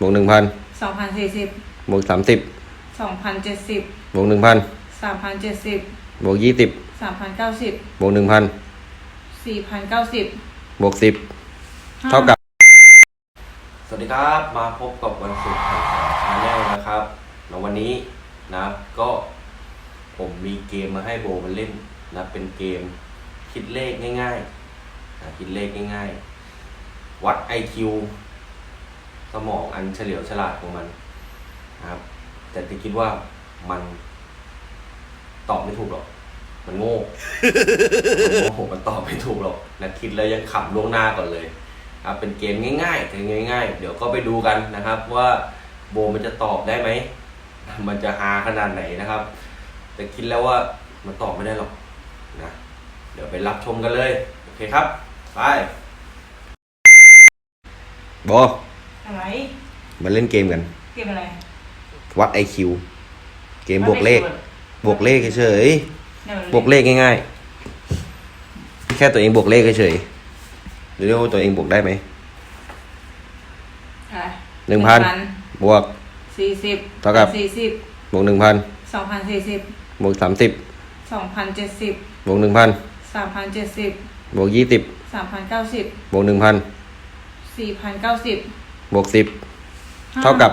บวกหนึ่งพันสองพันสี่สิบบวกสามสิบสองพันเจ็ดสิบบวกหนึ่งพันสามพันเจ็ดสิบบวกยี่สิบสามพันเก้าสิบบวกหนึ่งพันสี่พันเก้าสิบบวกสิบเท่ากับ สวัสดีครับมาพบกับวันศุกร์แห่งชาแนลนะครับแล้ววันนี้นะก็ผมมีเกมมาให้โบมันเล่นนะเป็นเกมคิดเลขง่ายๆนะคิดเลขง่ายๆ วัด IQ สมองอันเฉลียวฉลาดของมันนะครับ แต่ที่คิดว่ามันตอบไม่ถูกหรอก มันโง่โง่มันตอบไม่ถูกหรอกนะคิดแล้วยังขำล่วงหน้าก่อนเลยครับเป็นเกมง่ายๆถึงง่าย ๆ เดี๋ยวก็ไปดูกันนะครับ ว่าโบมันจะตอบได้ไหม มันจะฮาขนาดไหนนะครับ แต่คิดแล้วว่ามันตอบไม่ได้หรอกนะเดี๋ยวไปรับชมกันเลย โอเคครับ ไปบ ออะไร มาเล่นเกมกัน เกมอะไรวัด IQ เกมบวกเลข บวกเลขเฉยเนี่ยมันๆบวกเลขง่ายๆ แค่ตัวเองบวกเลขเฉยๆหรือเรียกว่าตัวเองบวกได้ไหมอะไรหนึ่งพันบวกสี่สิบเท่ากับสี่สิบบวกหนึ่งพันสองพันสี่สิบบวกสามสิบสองพันเจ็ดสิบบวกหนึ่งพันสามพันเจ็ดสิบบวกยี่สิบสามพันเก้าสิบบวกหนึ่งพันสี่พันเก้าสิบ บวกสิบเท่ากับ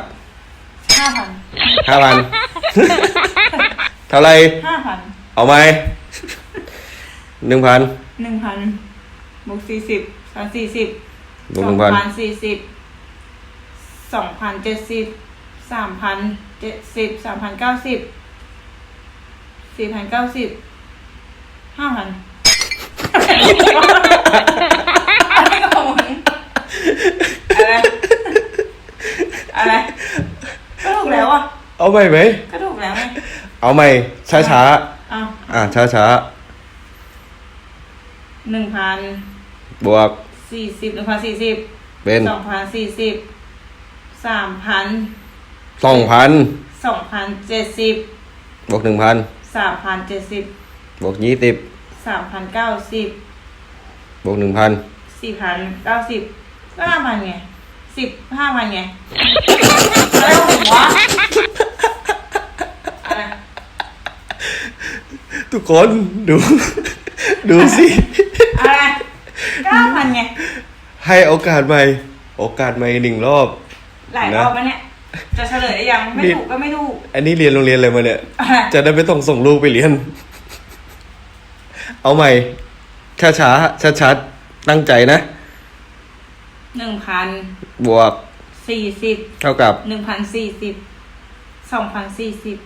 ห้าพันห้าพัน เท่าไหรห้าพันเอาไหมหนึ่งพันหนึ่งพันบวกสี่สิบสามสี่สิบบวกหนึ่งพันสองพันสี่สิบสองพันเจ็ดสิบสามพันเจ็ดสิบสามพันเก้าสิบสี่พันเก้าสิบห้าพันอะไรของมึงอะไรอะไรก็ถูกแล้วอะ เอาใหม่ไหม ก็ถูกแล้วไงเอาใหม่ ช้าช้าเอาๆอ่าช้าช้าหนึ่งพันๆบวกสี่สิบหนึ่งพันสี่สิบเป็นสองพันสี่สิบสามพันสองพันสองพันเจ็ดสิบบวกหนึ่งพันสามพันเจ็ดสิบบวกยี่สิบสามพันเก้าสิบบวกหนึ่งพันสี่พันเก้าสิบก็ห้าพันไงสิบห้าพันไงอะไรของผมวะอะไร ทุกคนดู ดูสิ อะไรเก้าพันไง ให้โอกาสใหม่ โอกาสใหม่หนึ่งรอบ หลายรอบแล้วเนี่ย จะเฉลยได้ยัง ไม่นี่ถูกก็ไม่ถูก อันนี้เรียนโรงเรียนอะไรมาเนี่ยอะไรจะได้ไม่ต้องส่งลูกไปเรียน เอาใหม่ ช้าช้าชัดชัดๆตั้งใจนะ หนึ่งพัน บวก สี่สิบ เท่ากับ หนึ่งพันสี่สิบ สองพันสี่สิบ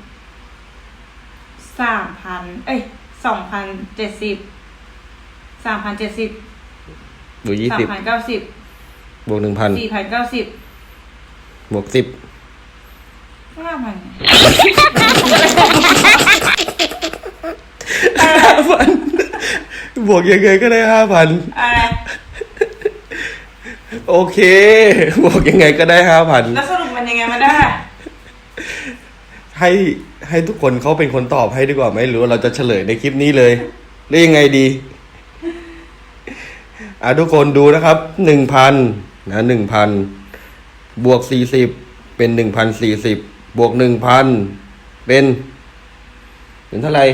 สามพันเอ้ยสองพันเจ็ดสิบสามพันเจ็ดสิบบวกยี่สามสิบพันเก้าสิบบวกหนึ่งพันสี่พันเก้าสิบบวกสิบห้าพันห้าพันบวกยังไงก็ได้ห้าพันอะไรโอเค บวกยังไงก็ได้ห้าพันแล้วสรุปมันยังไงมาได้ ให้ให้ทุกคนเขาเป็นคนตอบให้ดีกว่าไหมหรือว่าเราจะเฉลยในคลิปนี้เลยหรือยังไงดีอะทุกคนดูนะครับหนึ่งพันนะหนึ่งพันบวกสี่สิบเป็นหนึ่งพันสี่สิบบวกหนึ่งพันเป็นเป็นเท่าไหร่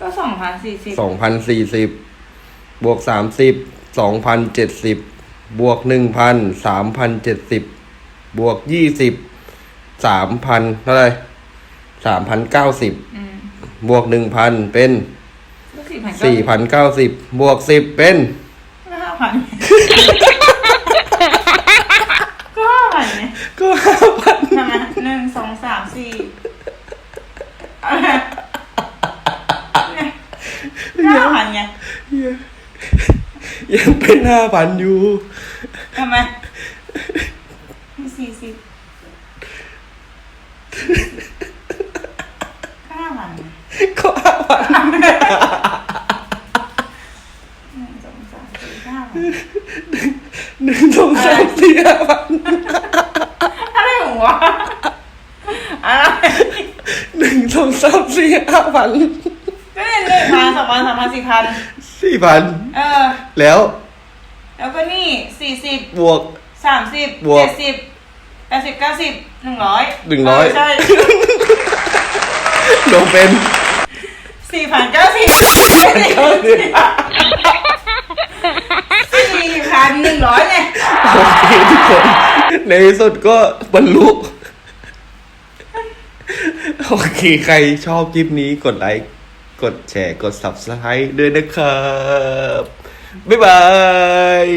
ก็สองพันสี่สิบสองพันสี่สิบบวกสามสิบสองพันเจ็ดสิบบวกหนึ่งพันสามพันเจ็ดสิบบวกยี่สิบสามพันเท่าไหร่ สามพันเก้าสิบอืมบวกหนึ่งพันเป็นก็สี่พันสี่พันเก้าสิบบวกสิบเป็นก็ห้าพันก็ห้าพันไงก็ห้าพันทำไมหนึ่งสองสามสี่อะไรเนี่ยห้าพันไงยังเป็นห้าพันอยู่ทำไมมีสี่สิบห้าพันไง ก็ห้าพันหนึ่งสองสามสี่ห้าพันหนึ่งสองสามสี่ห้าพันอะไรของวะอะไรหนึ่งสองสามสี่ห้าพันก็เนี่ยหนึ่งพันสองพันสามพันสี่พันสี่พันเออ แล้ว แล้วก็นี่สี่สิบบวกสามสิบบวก เจ็ดสิบแปดสิบเก้าสิบหนึ่งร้อยหนึ่งร้อยใช่โดนเป็น สี่พันเก้าสิบสี่พันหนึ่งร้อยไงโอเคทุกคน ในที่สุดก็บรรลุโอเคใครชอบคลิปนี้กดไลค์ กดแชร์ กด subscribe ด้วยนะครับ บ๊ายบาย